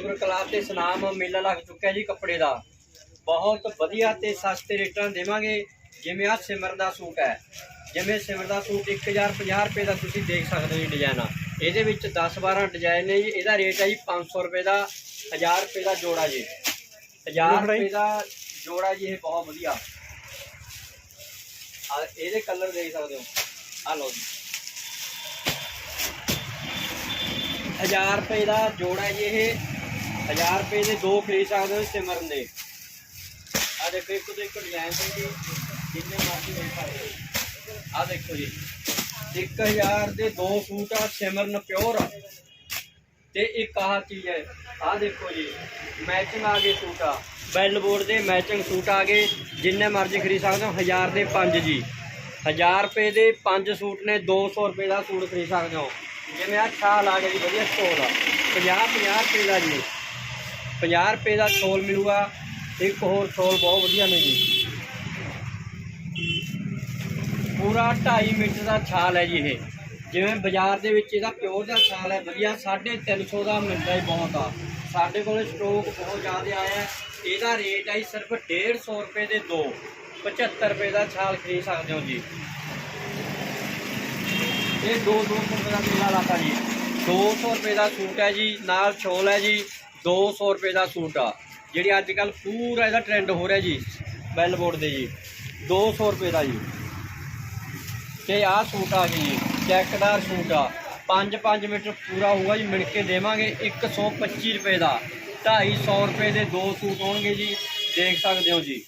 Table cloth ਤੇ ਸਨਾਮ ਮੇਲਾ ਲੱਗ ਚੁੱਕਿਆ ਜੀ ਕੱਪੜੇ ਦਾ। ਬਹੁਤ ਵਧੀਆ ਤੇ ਸਸਤੇ ਰੇਟਾਂ ਦੇਵਾਂਗੇ ਜਿਵੇਂ ਆ ਸਿਮਰ ਦਾ ਸੂਟ ਹੈ। ਜਿਵੇਂ ਸਿਮਰ ਦਾ ਸੂਟ 1050 ਰੁਪਏ ਦਾ ਤੁਸੀਂ ਦੇਖ ਸਕਦੇ ਹੋ ਜੀ ਡਿਜ਼ਾਈਨ ਇਹਦੇ ਵਿੱਚ 10 12 ਡਿਜ਼ਾਈਨ ਨੇ ਜੀ ਇਹਦਾ ਰੇਟ ਹੈ ਜੀ 500 ਰੁਪਏ ਦਾ 1000 ਰੁਪਏ ਦਾ ਜੋੜਾ ਜੀ। 1000 ਰੁਪਏ ਦਾ ਜੋੜਾ ਜੀ ਇਹ ਬਹੁਤ ਵਧੀਆ। ਆ ਇਹਦੇ ਕਲਰ ਦੇਖ ਸਕਦੇ ਹੋ। ਆ ਲਓ ਜੀ। 1000 ਰੁਪਏ ਦਾ ਜੋੜਾ ਜੀ ਇਹ। 1000 ਰੁਪਏ ਦੇ ਦੋ ਖਰੀਦ ਸਕਦੇ ਹੋ ਸਿਮਰਨ ਦੇ। ਆ ਦੇਖੋ, ਇੱਕ ਤੋਂ ਇੱਕ ਡਿਜ਼ਾਈਨ ਤੇ ਜੀ ਜਿੰਨੇ ਮਰਜ਼ੀ ਦੇਖ ਸਕਦੇ ਆ ਦੇਖੋ ਜੀ 1000 ਦੇ ਦੋ ਸੂਟ ਆ, ਸਿਮਰਨ ਪਿਓਰ ਤੇ ਇੱਕ ਆਹ ਚੀਜ਼ ਹੈ ਆਹ ਦੇਖੋ ਜੀ ਮੈਚਿੰਗ ਆ ਗਏ ਸੂਟ ਆ। ਬੈਲ ਬੋਰਡ ਦੇ ਮੈਚਿੰਗ ਸੂਟ ਆ ਗਏ, ਜਿੰਨੇ ਮਰਜ਼ੀ ਖਰੀਦ ਸਕਦੇ ਹੋ 1000 ਦੇ 5 ਜੀ। 1000 ਰੁਪਏ ਦੇ 5 ਸੂਟ ਨੇ 200 ਰੁਪਏ ਦਾ ਸੂਟ ਖਰੀਦ ਸਕਦੇ ਹੋ। ਜਿਵੇਂ ਆ ਛਾਲ ਆ ਗਈ, ਵਧੀਆ ਸਟੋਲ ਆ। 50 50 ਰੁਪਏ ਦਾ ਜੀ। 50 ਰੁਪਏ ਦਾ ਸ਼ੋਲ ਮਿਲੂਗਾ, ਇੱਕ ਹੋਰ ਸ਼ੋਲ ਬਹੁਤ ਵਧੀਆ ਨੇ ਜੀ। ਪੂਰਾ 2.5 ਮੀਟਰ ਦਾ ਛਾਲ ਹੈ ਜੀ ਇਹ। ਜਿਵੇਂ ਬਾਜ਼ਾਰ ਦੇ ਵਿੱਚ ਇਹਦਾ ਪਿਓਰ ਦਾ ਛਾਲ ਹੈ, ਵਧੀਆ 350 ਦਾ ਮਿਲਦਾ ਹੀ ਬਹੁਤ ਆ। ਸਾਡੇ ਕੋਲ ਸਟਾਕ ਬਹੁਤ ਜ਼ਿਆਦਾ ਆਇਆ ਇਹਦਾ ਰੇਟ ਹੈ ਜੀ ਸਿਰਫ 150 ਰੁਪਏ ਦੇ ਦੋ। 75 ਰੁਪਏ ਦਾ ਛਾਲ ਖਰੀਦ ਸਕਦੇ ਹੋ ਜੀ। ਇਹ ਦੋ ਦੋ ਸੌ ਰੁਪਏ ਦਾ ਮੇਲਾ ਲਾਤਾ ਜੀ। 200 ਰੁਪਏ ਦਾ ਸੂਟ ਹੈ ਜੀ, ਨਾਲ ਛੋਲ ਹੈ ਜੀ। 200 ਰੁਪਏ ਦਾ ਸੂਟ ਆ। ਜਿਹੜੀ ਅੱਜ ਕੱਲ ਪੂਰਾ ਇਹਦਾ ਟ੍ਰੈਂਡ ਹੋ ਰਿਹਾ ਜੀ ਬੈਲ ਬੋਰਡ ਦੇ ਜੀ 200 ਰੁਪਏ ਦਾ ਜੀ। ਤੇ ਆਹ ਸੂਟ ਆ ਗਏ ਜੀ, ਚੈੱਕਦਾਰ ਸੂਟ ਆ। 5-5 ਮੀਟਰ ਪੂਰਾ ਹੋਊਗਾ ਜੀ ਮਿਣ ਕੇ ਦੇਵਾਂਗੇ। 125 ਰੁਪਏ ਦਾ। 250 ਰੁਪਏ ਦੇ ਦੋ ਸੂਟ ਹੋਣਗੇ ਜੀ। ਦੇਖ ਸਕਦੇ ਹੋ ਜੀ।